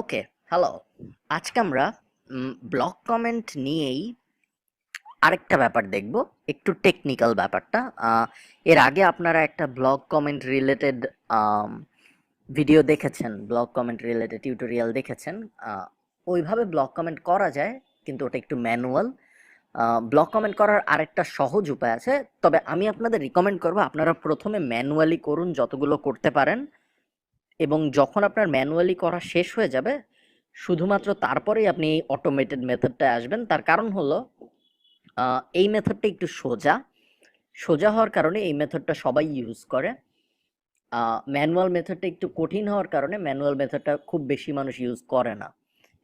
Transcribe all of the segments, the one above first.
Okay hello আজকে আমরা block comment নিয়েই আরেকটা ব্যাপার দেখব, একটু টেকনিক্যাল ব্যাপারটা। এর আগে আপনারা একটা ব্লগ কমেন্ট রিলেটেড ভিডিও দেখেছেন ব্লগ কমেন্ট রিলেটেড টিউটোরিয়াল দেখেছেন। ওইভাবে ব্লগ কমেন্ট করা যায়, কিন্তু ওটা একটু ম্যানুয়াল ব্লগ কমেন্ট করার আরেকটা সহজ উপায় আছে, তবে আমি আপনাদের রিকমেন্ড করব, আপনারা প্রথমে ম্যানুয়ালি করুন যতগুলো করতে পারেন। এবং যখন আপনার ম্যানুয়ালি করা শেষ হয়ে যাবে, শুধুমাত্র তারপরেই আপনি এই অটোমেটেড মেথডটায় আসবেন। তার কারণ হলো এই মেথডটা একটু সোজা। সোজা হওয়ার কারণে এই মেথডটা সবাই ইউজ করে। ম্যানুয়াল মেথডটা একটু কঠিন হওয়ার কারণে ম্যানুয়াল মেথডটা খুব বেশি মানুষ ইউজ করে না।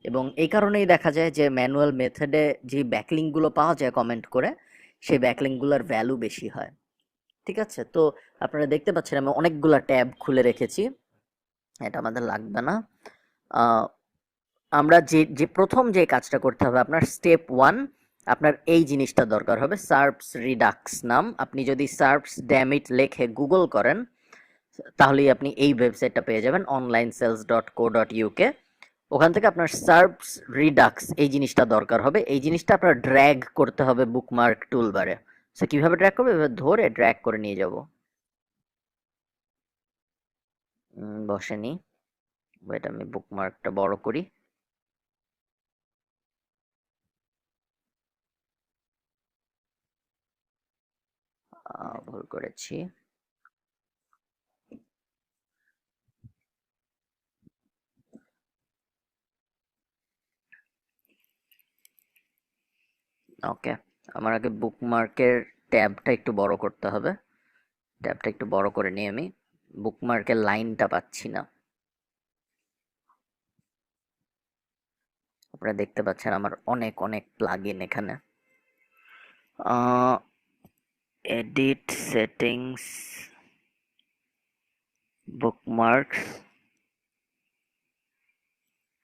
এবং এই কারণেই দেখা যায় যে ম্যানুয়াল মেথডে যে ব্যাকলিংগুলো পাওয়া যায় কমেন্ট করে, সেই ব্যাকলিংগুলোর ভ্যালু বেশি হয়। ঠিক আছে? তো আপনারা দেখতে পাচ্ছেন আমি অনেকগুলো ট্যাব খুলে রেখেছি। এটা আমাদের লাগবে না। আমরা যে যে প্রথম যে কাজটা করতে হবে, আপনার স্টেপ ওয়ান আপনার এই জিনিসটা দরকার হবে সার্ভস রিডাক্স নাম। আপনি যদি সার্ভস ড্যামিট লেখে গুগল করেন, তাহলেই আপনি এই ওয়েবসাইটটা পেয়ে যাবেন online sales dot co dot UK ওখান থেকে আপনার সার্ভস রিডাক্স এই জিনিসটা দরকার হবে। এই জিনিসটা আপনার ড্র্যাগ করতে হবে বুকমার্ক টুলবারে সো কীভাবে ড্র্যাগ করবে? এভাবে ধরে ড্র্যাগ করে নিয়ে যাব। বসেনি। ওয়েট আমি বুকমার্কটা বড় করি। ভুল করেছি। ওকে আমার আগে বুকমার্কের ট্যাবটা একটু বড় করতে হবে। ট্যাবটা একটু বড় করে নিই আমি। বুকমার্কের লাইনটা পাচ্ছি না। আপনারা দেখতে পাচ্ছেন আমার অনেক অনেক প্লাগইন এখানে। Edit settings bookmarks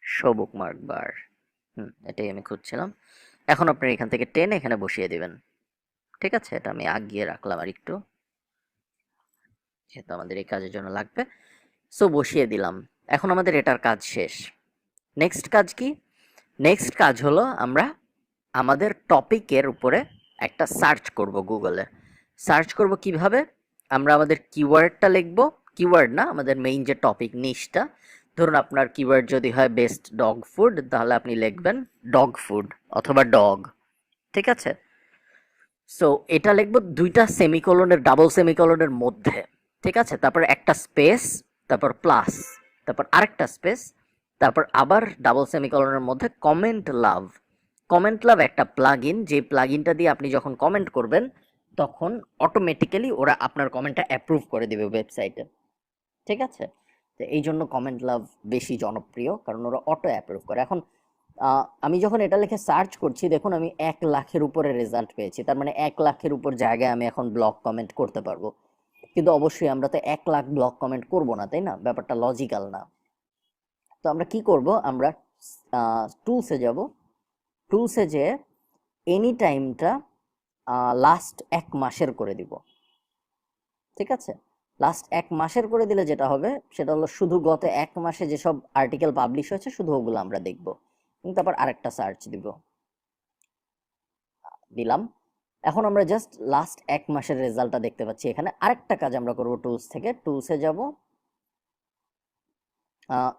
show bookmark bar হুম, এটাই আমি খুঁজছিলাম। এখন আপনি এখান থেকে টেনে এখানে বসিয়ে দিবেন। ঠিক আছে? এটা আমি আগিয়ে রাখলাম আর একটু যেহেতু আমাদের এই কাজের জন্য লাগবে। সো বসিয়ে দিলাম। এখন আমাদের এটার কাজ শেষ। নেক্সট কাজ কি? নেক্সট কাজ হলো আমরা আমাদের টপিকের উপরে একটা সার্চ করব গুগলে সার্চ করব কীভাবে? আমরা আমাদের কিওয়ার্ডটা লিখব। কিওয়ার্ড না, আমাদের মেইন যে টপিক নিশটা ধরুন আপনার কিওয়ার্ড যদি হয় বেস্ট ডগ ফুড তাহলে আপনি লিখবেন ডগ ফুড অথবা ডগ ঠিক আছে? সো এটা লিখব দুইটা সেমিকোলনের ডাবল সেমিকোলনের মধ্যে। ঠিক আছে? তারপর একটা স্পেস, তারপর প্লাস, তারপর আরেকটা স্পেস, তারপর আবার ডাবল সেমিকোলনের মধ্যে কমেন্ট লাভ। কমেন্ট লাভ একটা প্লাগ ইন যে প্লাগ ইনটা দিয়ে আপনি যখন কমেন্ট করবেন, তখন অটোমেটিক্যালি ওরা আপনার কমেন্টটা অ্যাপ্রুভ করে দেবে ওয়েবসাইটে ঠিক আছে? তো এই জন্য কমেন্ট লাভ বেশি জনপ্রিয়, কারণ ওরা অটো অ্যাপ্রুভ করে। এখন আমি যখন এটা লিখে সার্চ করছি, দেখুন আমি এক লাখের উপরে রেজাল্ট পেয়েছি। তার মানে এক লাখের উপর জায়গায় আমি এখন ব্লগ কমেন্ট করতে পারব। কিন্তু অবশ্যই আমরা তো এক লাখ ব্লগ কমেন্ট করব না, তাই না? ব্যাপারটা লজিক্যাল না। তো আমরা কি করব? আমরা টুলসে যাব। টুলসে যে এনি টাইমটা লাস্ট এক মাসের করে দিব। ঠিক আছে? লাস্ট এক মাসের করে দিলে যেটা হবে, সেটা হলো শুধু গত এক মাসে যেসব আর্টিকেল পাবলিশ হয়েছে, শুধু ওগুলো আমরা দেখব। তারপর আরেকটা সার্চ দিব। দিলাম। এখন আমরা জাস্ট লাস্ট এক মাসের রেজাল্টটা দেখতে পাচ্ছি। এখানে আরেকটা কাজ আমরা করব টুলস থেকে। টুলসে যাব।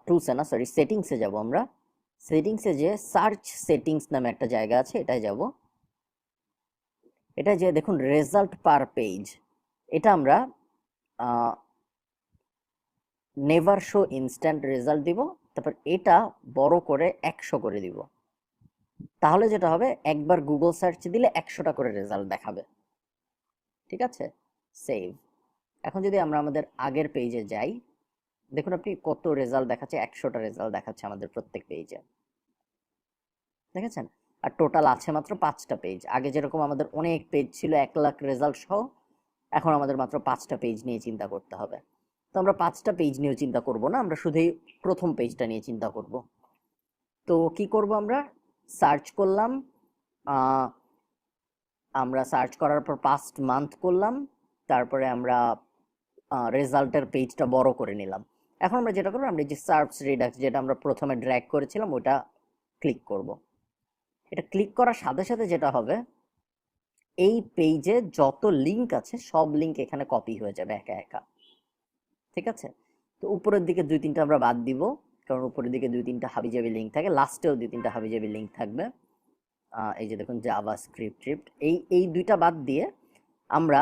টুলসে না সরি সেটিংসে যাব আমরা। সেটিংসে যে সার্চ সেটিংস নামে একটা জায়গা আছে এটাই যাব। এটা যে দেখুন রেজাল্ট পার পেজ এটা আমরা নেভার শো ইনস্ট্যান্ট রেজাল্ট দিব। তারপর এটা বড় করে একশো করে দিব। তাহলে যেটা হবে, একবার গুগল সার্চ দিলে একশোটা করে রেজাল্ট দেখাবে। ঠিক আছে? সেভ এখন যদি আমরা আমাদের আগের পেজে যাই, দেখুন আপনি কত রেজাল্ট দেখাচ্ছে, একশোটা রেজাল্ট দেখাচ্ছে আমাদের প্রত্যেক পেজে দেখেছেন? আর টোটাল আছে মাত্র পাঁচটা পেজ আগে যেরকম আমাদের অনেক পেজ ছিল, এক লাখ রেজাল্ট সহ, এখন আমাদের মাত্র পাঁচটা পেজ নিয়ে চিন্তা করতে হবে। তো আমরা পাঁচটা পেজ নিয়েও চিন্তা করব না, আমরা শুধুই প্রথম পেজটা নিয়ে চিন্তা করব। তো কি করব আমরা? সার্চ করলাম আমরা সার্চ করার পর পাস্ট মান্থ করলাম, তারপরে আমরা রেজাল্টের পেজটা বড় করে নিলাম। এখন আমরা যেটা করব, আমরা যে সার্চ রিডাক্স যেটা আমরা প্রথমে ড্র্যাগ করেছিলাম, ওটা ক্লিক করব। এটা ক্লিক করার সাথে সাথে যেটা হবে, এই পেজে যত লিংক আছে, সব লিংক এখানে কপি হয়ে যাবে একা একা। ঠিক আছে? তো উপরের দিকে দুই তিনটা আমরা বাদ দিব। কারণ উপরের দিকে দুই তিনটা হাবিজাবি লিঙ্ক থাকে লাস্টেও দুই তিনটা হাবিজাবি লিঙ্ক থাকবে। এই যে দেখুন জাভা স্ক্রিপ্ট ট্রিপ্ট এই এই দুইটা বাদ দিয়ে আমরা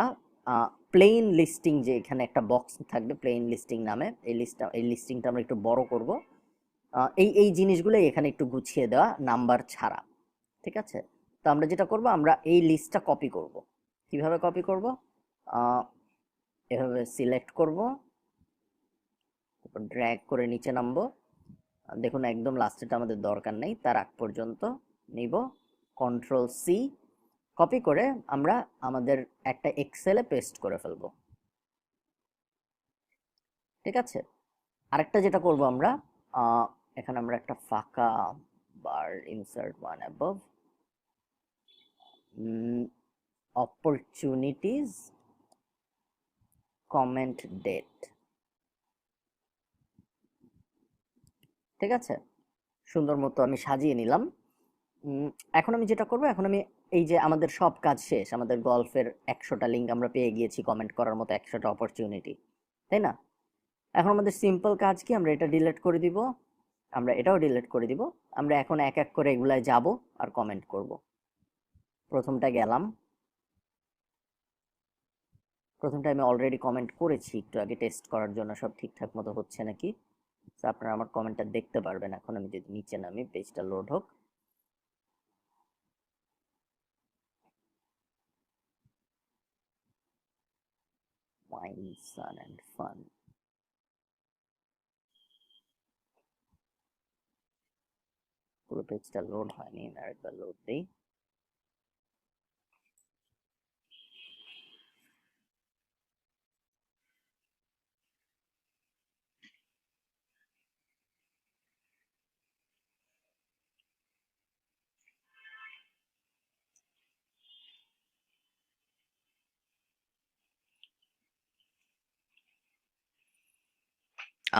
প্লেন লিস্টিং যে এখানে একটা বক্স থাকবে প্লেন লিস্টিং নামে, এই লিস্টটা এই লিস্টিংটা আমরা একটু বড় করব। এই এই জিনিসগুলো এখানে একটু গুছিয়ে দেওয়া নাম্বার ছাড়া, ঠিক আছে? তো আমরা যেটা করব, আমরা এই লিস্টটা কপি করব। কীভাবে কপি করব? এভাবে সিলেক্ট করব। তারপর ড্র্যাগ করে নিচে নামবো। দেখুন, একদম লাস্টেটা আমাদের দরকার নেই। তার আগ পর্যন্ত নিব। কন্ট্রোল সি কপি করে আমরা আমাদের একটা এক্সেলে পেস্ট করে ফেলব। ঠিক আছে? আরেকটা যেটা করব আমরা এখানে আমরা একটা ফাঁকা bar insert one above opportunities comment date ঠিক আছে? সুন্দর মতো আমি সাজিয়ে নিলাম। এখন আমি যেটা করব, এখন আমি এই যে আমাদের সব কাজ শেষ, আমাদের গল্ফের একশোটা লিঙ্ক আমরা পেয়ে গিয়েছি কমেন্ট করার মতো একশোটা অপরচুনিটি তাই না? এখন আমাদের সিম্পল কাজ কি? আমরা এটা ডিলিট করে দিব, আমরা এটাও ডিলিট করে দিব, আমরা এখন এক এক করে এগুলায় যাব আর কমেন্ট করব। প্রথমটা গেলাম। প্রথমটা আমি অলরেডি কমেন্ট করেছি, একটু আগে টেস্ট করার জন্য সব ঠিকঠাক মতো হচ্ছে নাকি? আপনারা আমার কমেন্টটা দেখতে পারবেন। এখন আমি যদি নিচে নামি পেজটা লোড হোক. পুরো পেজটা লোড হয়নি আমি আরেকবার লোড দিই।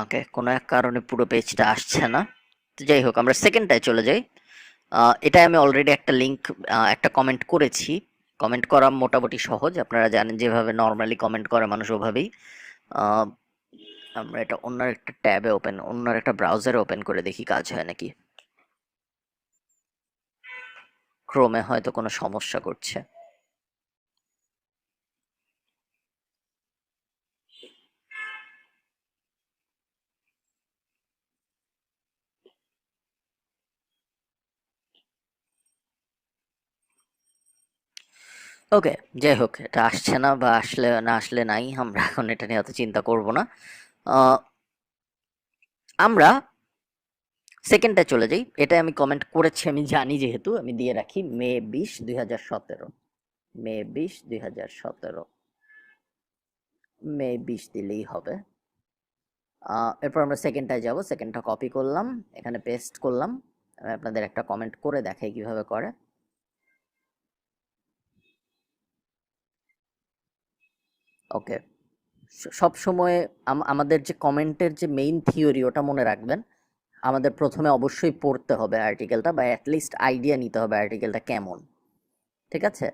ওকে, কোনো এক কারণে পুরো পেজটা আসছে না। তো যাই হোক, আমরা সেকেন্ডটায় চলে যাই। এটাই আমি অলরেডি একটা লিঙ্ক একটা কমেন্ট করেছি। কমেন্ট করা মোটামুটি সহজ। আপনারা জানেন যেভাবে নর্মালি কমেন্ট করে মানুষ ওভাবেই। আমরা এটা অন্য একটা ট্যাবে ওপেন অন্য একটা ব্রাউজারে ওপেন করে দেখি কাজ হয় নাকি। ক্রোমে হয়তো কোনো সমস্যা করছে। ওকে, যাই হোক, এটা আসছে না বা আসলে, না আসলে নাই, আমরা এখন এটা নিয়ে অত চিন্তা করব না। আমরা সেকেন্ডটা চলে যাই। এটা আমি কমেন্ট করেছি, আমি জানি যেহেতু, আমি দিয়ে রাখি মে বিশ দুই হাজার সতেরো। মে বিশ দুই হাজার সতেরো। মে বিশ দিলেই হবে। এরপর আমরা সেকেন্ডটায় যাব। সেকেন্ডটা কপি করলাম, এখানে পেস্ট করলাম। আমি আপনাদের একটা কমেন্ট করে দেখাই কীভাবে করে। ওকে। সব সময় আমাদের যে কমেন্টের যে মেইন থিওরি ওটা মনে রাখবেন। আমাদের প্রথমে অবশ্যই পড়তে হবে আর্টিকেলটা বা অ্যাটলিস্ট আইডিয়া নিতে হবে আর্টিকেলটা কেমন। ঠিক আছে?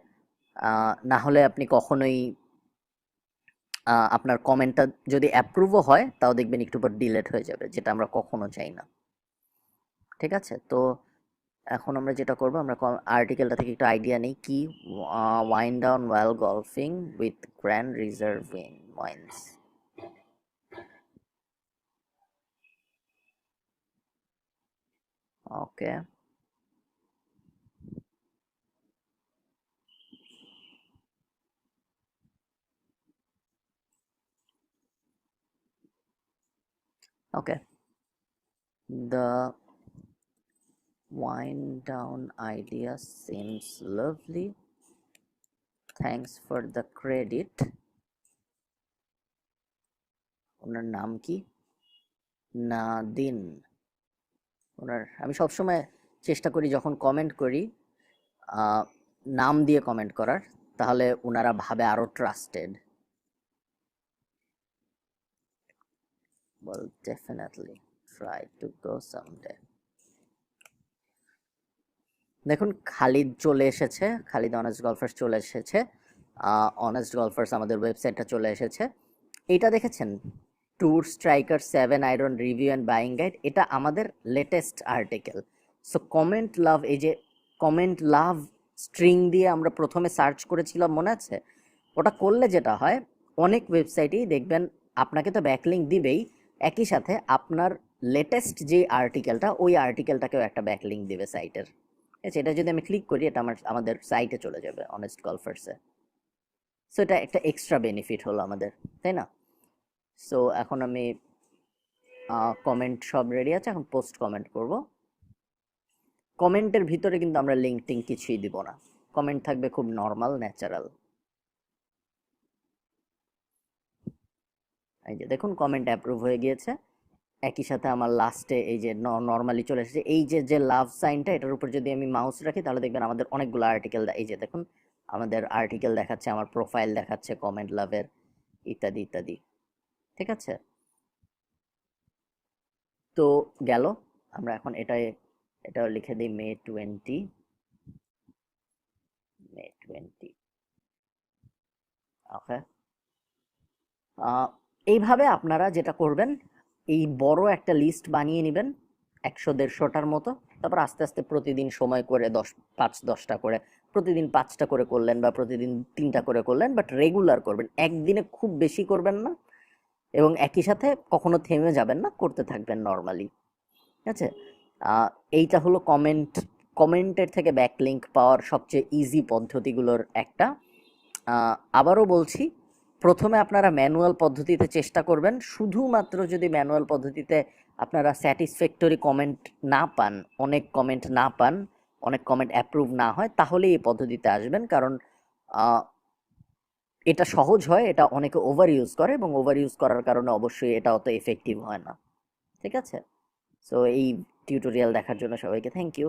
না হলে আপনি কখনোই আপনার কমেন্টটা যদি অ্যাপ্রুভও হয়, তাও দেখবেন একটু পর ডিলেট হয়ে যাবে, যেটা আমরা কখনো চাই না। ঠিক আছে? তো এখন আমরা যেটা করব, আমরা আর্টিকেলটা থেকে একটু আইডিয়া নেই কি wind down well golfing with grand reserving wines okay okay the wind down idea seems lovely. Thanks for the credit. ওনার নাম কি নাদিন ওনার আমি সবসময় চেষ্টা করি যখন কমেন্ট করি নাম দিয়ে কমেন্ট করার তাহলে ওনারা ভাবে আরও trusted will definitely try to go someday. দেখুন, খালিদ চলে এসেছে, খালিদ অনেস্ট গলফার্স চলে এসেছে অনেস্ট গলফার্স আমাদের ওয়েবসাইটটা চলে এসেছে। এটা দেখেছেন? Tour striker seven iron review and buying guide এটা আমাদের latest article so comment love এই যে কমেন্ট লাভ স্ট্রিং দিয়ে আমরা প্রথমে সার্চ করেছিলাম, মনে আছে? ওটা করলে যেটা হয়, অনেক ওয়েবসাইটেই দেখবেন, আপনাকে তো ব্যাকলিঙ্ক দিবেই, একই সাথে আপনার লেটেস্ট যে আর্টিকেলটা ওই আর্টিকেলটাকেও একটা ব্যাকলিঙ্ক দিবে সাইটের আছে? এটা যদি আমি ক্লিক করি, এটা আমার, আমাদের সাইটে চলে যাবে অনেস্ট গলফার্সে সো এটা একটা এক্সট্রা বেনিফিট হলো আমাদের, তাই না? সো এখন আমি কমেন্ট সব রেডি আছে, এখন পোস্ট কমেন্ট করব। কমেন্টের ভিতরে কিন্তু আমরা লিঙ্ক টিঙ্ক কিছুই দিব না। কমেন্ট থাকবে খুব নর্মাল ন্যাচারাল এই যে দেখুন কমেন্ট অ্যাপ্রুভ হয়ে গিয়েছে। একই সাথে আমার লাস্টে এই যে নর্মালি চলে এসেছে। এই যে যে লাভ সাইনটা এটার উপর যদি আমি মাউস রাখি, তাহলে দেখবেন আমাদের অনেকগুলো আর্টিকেল এই যে দেখুন, আমাদের আর্টিকেল দেখাচ্ছে, আমার প্রোফাইল দেখাচ্ছে কমেন্ট লাভের ইত্যাদি ইত্যাদি। ঠিক আছে? তো গেল। আমরা এখন এটাই এটা লিখে দিই মে টোয়েন্টি মে টোয়েন্টি ওকে এইভাবে আপনারা যেটা করবেন এই বড় একটা লিস্ট বানিয়ে নেবেন, একশো দেড়শোটার মতো। তারপর আস্তে আস্তে প্রতিদিন সময় করে দশ, পাঁচ, দশটা করে, প্রতিদিন পাঁচটা করে করলেন বা প্রতিদিন তিনটা করে করলেন বাট রেগুলার করবেন। একদিনে খুব বেশি করবেন না এবং একই সাথে কখনো থেমে যাবেন না, করতে থাকবেন নর্মালি ঠিক আছে? এইটা হলো কমেন্ট কমেন্টের থেকে ব্যাকলিঙ্ক পাওয়ার সবচেয়ে ইজি পদ্ধতিগুলোর একটা। আবারও বলছি প্রথমে আপনারা ম্যানুয়াল পদ্ধতিতে চেষ্টা করবেন। শুধুমাত্র যদি ম্যানুয়াল পদ্ধতিতে আপনারা স্যাটিসফ্যাক্টরি কমেন্ট না পান, অনেক কমেন্ট না পান, অনেক কমেন্ট অ্যাপ্রুভ না হয় তাহলে এই পদ্ধতিতে আসবেন। কারণ এটা সহজ হয়, এটা অনেকে ওভার ইউজ করে এবং ওভার ইউজ করার কারণে অবশ্যই এটা অত এফেক্টিভ হয় না। ঠিক আছে? সো এই টিউটোরিয়াল দেখার জন্য সবাইকে থ্যাংক ইউ